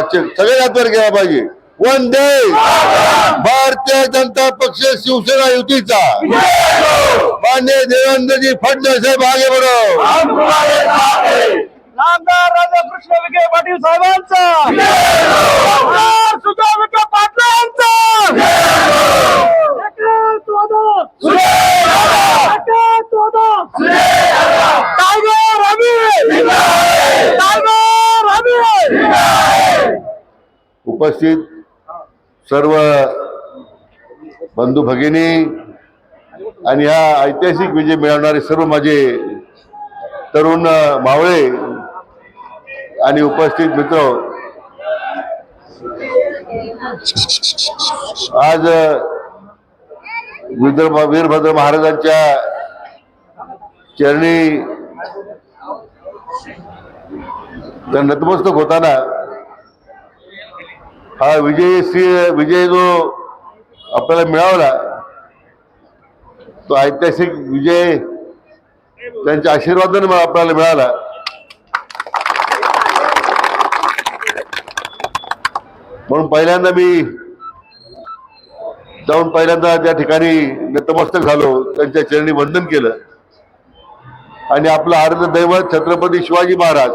मागचे सगळे हातवर गेला पाहिजे. वंदे भारतीय जनता पक्ष शिवसेना युतीचा. मान्य देवेंद्रजी फडणवीस साहेब आगे बढो. नामदार राधाकृष्ण विखे पाटील साहेबांचा. सर्व बंधू भगिनी आणि हा ऐतिहासिक विजय मिळवणारे सर्व माझे तरुण मावळे आणि उपस्थित मित्र. आज विदर्भ वीरभद्र महाराजांच्या चरणी नतमस्तक होताना हा विजय श्री विजय जो आपल्याला मिळावला तो ऐतिहासिक विजय त्यांच्या आशीर्वादाने मला आपल्याला मिळाला. म्हणून पहिल्यांदा मी जाऊन पहिल्यांदा त्या ठिकाणी नतमस्तक झालो त्यांच्या चरणी वंदन केलं. आणि आपलं आराध्य दैवत छत्रपती शिवाजी महाराज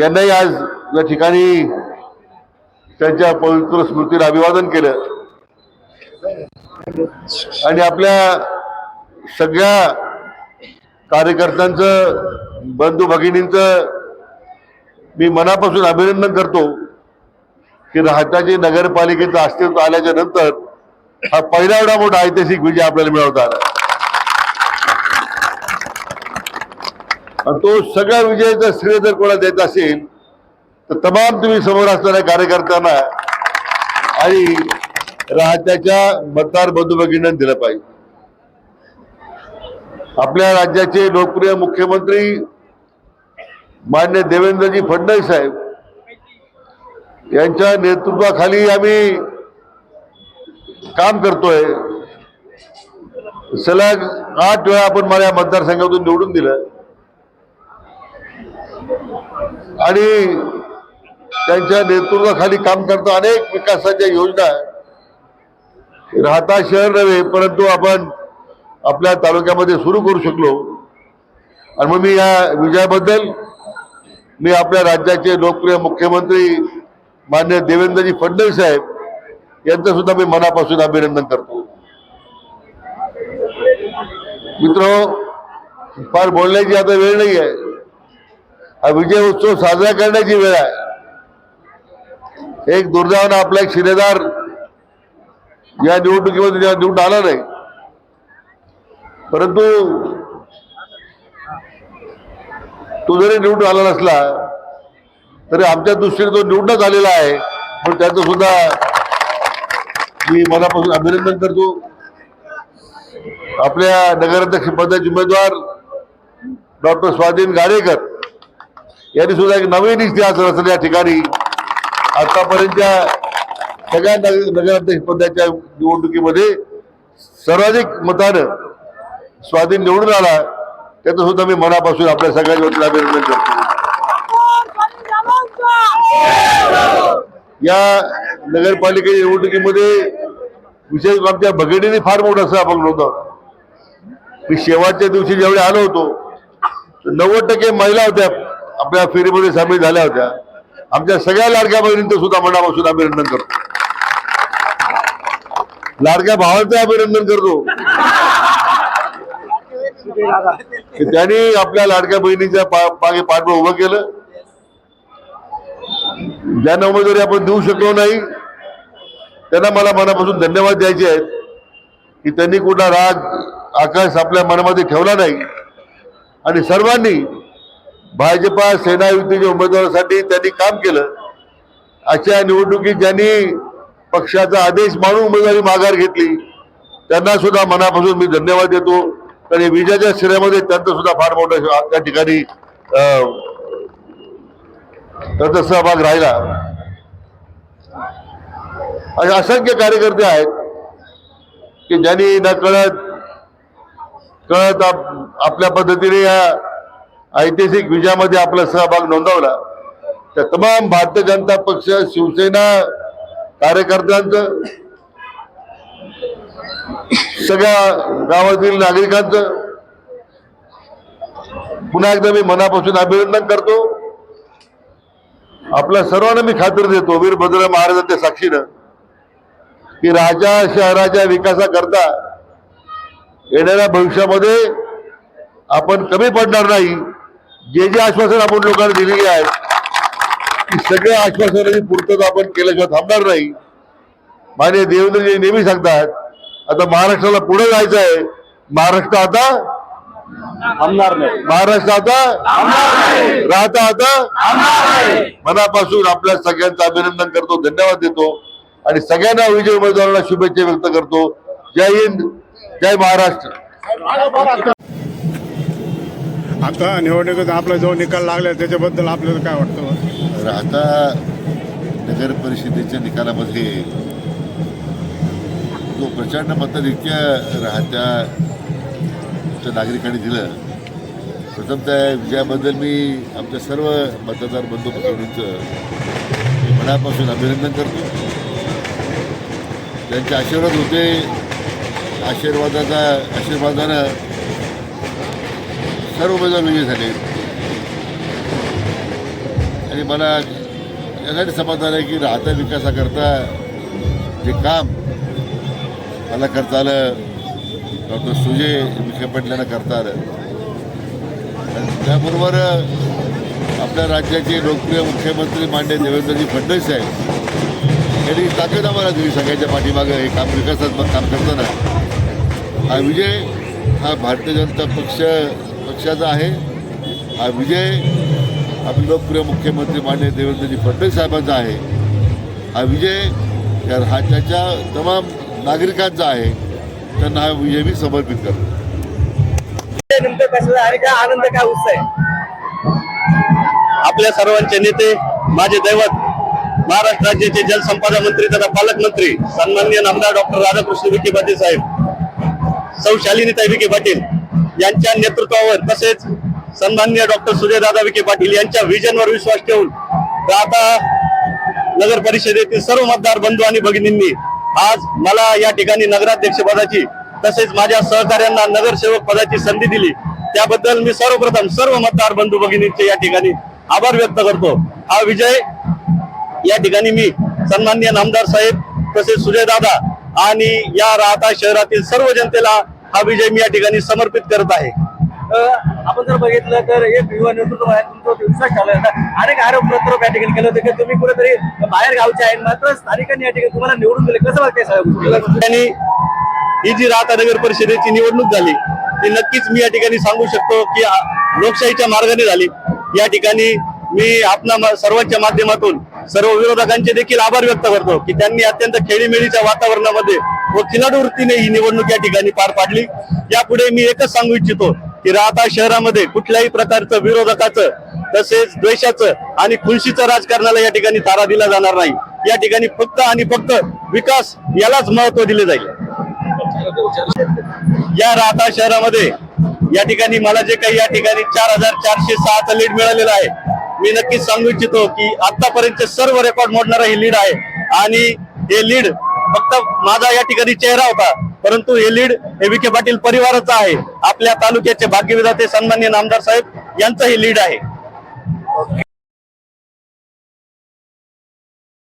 यांनाही आज या ठिकाणी त्यांच्या पवित्र स्मृतीला अभिवादन केलं. आणि आपल्या सगळ्या कार्यकर्त्यांचं बंधू भगिनींचं मी मनापासून अभिनंदन करतो की राहताची नगरपालिकेचं अस्तित्व आल्याच्यानंतर हा पहिला एवढा मोठा ऐतिहासिक विजय आपल्याला मिळवता आला. आणि तो सगळ्या विजयाचा श्रेय जर कोणा देत असेल तर तमाम तुम्ही समोर असणाऱ्या कार्यकर्त्यांना आणि राहत्याच्या मतदार बंधू भगिनींना दिलं पाहिजे. आपल्या राज्याचे लोकप्रिय मुख्यमंत्री मान्य देवेंद्रजी फडणवीस साहेब यांच्या नेतृत्वाखाली आम्ही काम करतोय. सलग आठ वेळा आपण मला या मतदारसंघातून निवडून दिलं. आणि त्यांच्या नेतृत्वाखाली काम करतो. अनेक विकासाच्या योजना राहता शहर नव्हे परंतु आपण आपल्या तालुक्यामध्ये सुरू करू शकलो. आणि मग मी या विजयाबद्दल मी आपल्या राज्याचे लोकप्रिय मुख्यमंत्री मान्य देवेंद्रजी फडणवीस साहेब यांचं सुद्धा मी मनापासून अभिनंदन करतो. मित्र फार बोलण्याची आता वेळ नाही आहे हा विजय उत्सव साजरा करण्याची वेळ आहे. एक दुर्दैवानं आपला एक शिलेदार या निवडणुकीमध्ये निवडून आला नाही. परंतु तो जरी निवडून आला नसला तरी आमच्या दृष्टीने तो निवडण्यात आलेला आहे. पण त्याचं सुद्धा मी मनापासून अभिनंदन करतो. आपल्या नगराध्यक्ष पदाचे उमेदवार डॉक्टर स्वाधीन गाडेकर यांनी सुद्धा एक नवीन इतिहास रचला या ठिकाणी आतापर्यंतच्या सगळ्या नगर नगराध्यक्ष पदाच्या निवडणुकीमध्ये सर्वाधिक मतानं स्वाधीन निवडून आला त्याचं सुद्धा मी मनापासून आपल्या सगळ्यांच्या वतीला अभिनंदन करतो. या नगरपालिकेच्या निवडणुकीमध्ये विशेष आमच्या भगिनीने फार मोठा सहभाग नव्हता मी शेवटच्या दिवशी ज्यावेळी आलो होतो नव्वद टक्के महिला होत्या आपल्या फेरीमध्ये सामील झाल्या होत्या. आमच्या सगळ्या लाडक्या बहिणींचं सुद्धा मनापासून अभिनंदन करतो. लाडक्या भावांचं अभिनंदन करतो. की त्यांनी आपल्या लाडक्या बहिणीच्या पा- मागे पाठबळ उभं केलं. ज्यांना उमेदवारी आपण देऊ शकलो नाही त्यांना मला मनापासून धन्यवाद द्यायचे आहेत. की त्यांनी कुठला राग आकाश आपल्या मनामध्ये ठेवला नाही. आणि सर्वांनी भाजपा सेना युतीच्या उमेदवारासाठी त्यांनी काम केलं. अशा निवडणुकीत ज्यांनी पक्षाचा आदेश मानून उमेदवारी माघार घेतली त्यांना सुद्धा मनापासून मी धन्यवाद देतो. कारण विजयाच्या श्रेयामध्ये त्यांचं सुद्धा फार मोठा त्या ठिकाणी अं, त्यांचा सहभाग राहिला. आणि असंख्य कार्यकर्ते आहेत की ज्यांनी न कळत कळत आपल्या पद्धतीने या ऐतिहासिक विजयामध्ये आपला सहभाग नोंदवला. त्या तमाम भारतीय जनता पक्ष शिवसेना कार्यकर्त्यांचं सगळ्या गावातील नागरिकांचं पुन्हा एकदा मी मनापासून अभिनंदन करतो. आपल्या सर्वांना मी खात्री देतो वीरभद्र महाराजांच्या साक्षीनं की राजा शहराच्या विकासाकरता येणाऱ्या भविष्यामध्ये आपण कमी पडणार नाही. जे जे आश्वासन आपण लोकांना दिलेली आहेत ती सगळ्या आश्वासनाची पूर्तता आपण केल्याशिवाय थांबणार नाही. मान्य देवेंद्रजी नेहमी सांगतात आता महाराष्ट्राला पुढे जायचं आहे महाराष्ट्र आता थांबणार नाही. महाराष्ट्र आता राहता आता मनापासून आपल्या सगळ्यांचं अभिनंदन करतो धन्यवाद देतो आणि सगळ्यांना विजय उमेदवारांना शुभेच्छा व्यक्त करतो. जय हिंद जय महाराष्ट्र. आता निवडणुकीत आपला जो निकाल लागला त्याच्याबद्दल आपल्याला काय वाटतं? राहता नगर परिषदेच्या निकालामध्ये जो प्रचंड मताधिक्य राहत्या नागरिकांनी दिलं प्रथमतः विजयाबद्दल मी आमच्या सर्व मतदार बंधू भगिनींचं मनापासून अभिनंदन करतो. त्यांचे आशीर्वाद होते आशीर्वादाचा आशीर्वादानं सर्व उमेदवार विजयी झाले. आणि मला यासाठी समाधान आहे की राहत्या विकासाकरता जे काम मला करता आलं डॉक्टर सुजय विखे पाटलांना करता आलं. आणि त्याबरोबर आपल्या राज्याचे लोकप्रिय मुख्यमंत्री मान्य देवेंद्रजी फडणवीस आहेत यांनी ताकद आम्हाला दिली सगळ्यांच्या पाठीमागं हे काम विकासात्मक काम करताना. हा विजय हा भारतीय जनता पक्ष पक्षाचा आहे. हा विजय आपले लोकप्रिय मुख्यमंत्री मान्य देवेंद्रजी फडणवीस साहेबांचा आहे. हा विजय या राज्याच्या तमाम नागरिकांचा आहे. त्यांना हा विजय मी समर्पित करतो. आनंद काय उत्साह आपल्या सर्वांचे नेते माझे दैवत महाराष्ट्र राज्याचे जलसंपदा मंत्री तथा पालकमंत्री सन्माननीय नामदार डॉक्टर राधाकृष्ण विखे पाटील साहेब सौ शालिनीताई विखे पाटील यांच्या नेतृत्वावर तसेच सन्माननीय डॉक्टर सुजयदादा विखे पाटील यांच्या विजनवर विश्वास ठेवून राहता नगर परिषदेतील सर्व मतदार बंधू आणि भगिनींनी आज मला या ठिकाणी नगराध्यक्ष पदाची तसेच माझ्या सहकार्यांना नगरसेवक पदाची संधी दिली. त्याबद्दल मी सर्वप्रथम सर्व मतदार बंधू भगिनींचे या ठिकाणी आभार व्यक्त करतो. हा विजय या ठिकाणी मी सन्माननीय नामदार साहेब तसेच सुजयदादा आणि या राहता शहरातील सर्व जनतेला हा विजय मी या ठिकाणी समर्पित करत आहे. आपण जर बघितलं तर एक युवा नेतृत्व आहे तुमचा विश्वास ठेवला होता अनेक आरोप प्रत्यारोप या ठिकाणी केले होते की तुम्ही कुठेतरी बाहेर गावचे आहे मात्र स्थानिकांनी या ठिकाणी तुम्हाला निवडून दिले. कसं वाटतंय साहेब आणि ही जी राहता नगर परिषदेची निवडणूक झाली ती नक्कीच मी या ठिकाणी सांगू शकतो की लोकशाहीच्या मार्गाने झाली. या ठिकाणी मी आपणा सर्वांच्या माध्यमातून सर्व विरोधकांचे देखील आभार व्यक्त करतो की त्यांनी अत्यंत खेळीमेळीच्या वातावरणामध्ये व खिलाडू वृत्तीने ही निवडणूक या ठिकाणी पार पाडली. यापुढे मी एकच सांगू इच्छितो की राहता शहरामध्ये कुठल्याही प्रकारचं विरोधकाचं तसेच द्वेषाचं आणि खुलशीचं राजकारणाला या ठिकाणी तारा दिला जाणार नाही. या ठिकाणी फक्त आणि फक्त विकास यालाच महत्त्व दिले जाईल. या राहता शहरामध्ये या ठिकाणी मला जे काही या ठिकाणी चार हजार चारशे सहाचा लीड मिळालेला आहे मी नक्कीच सांगू इच्छितो की आतापर्यंत सर्व रेकॉर्ड मोडणारा हे लीड आहे. आणि हे लीड फक्त माझा या ठिकाणी चेहरा होता परंतु हे लीड हे विखे पाटील परिवाराचं आहे. आपल्या तालुक्याचे भाग्यविधाते सन्मान्य नामदार साहेब यांचं हे लीड आहे.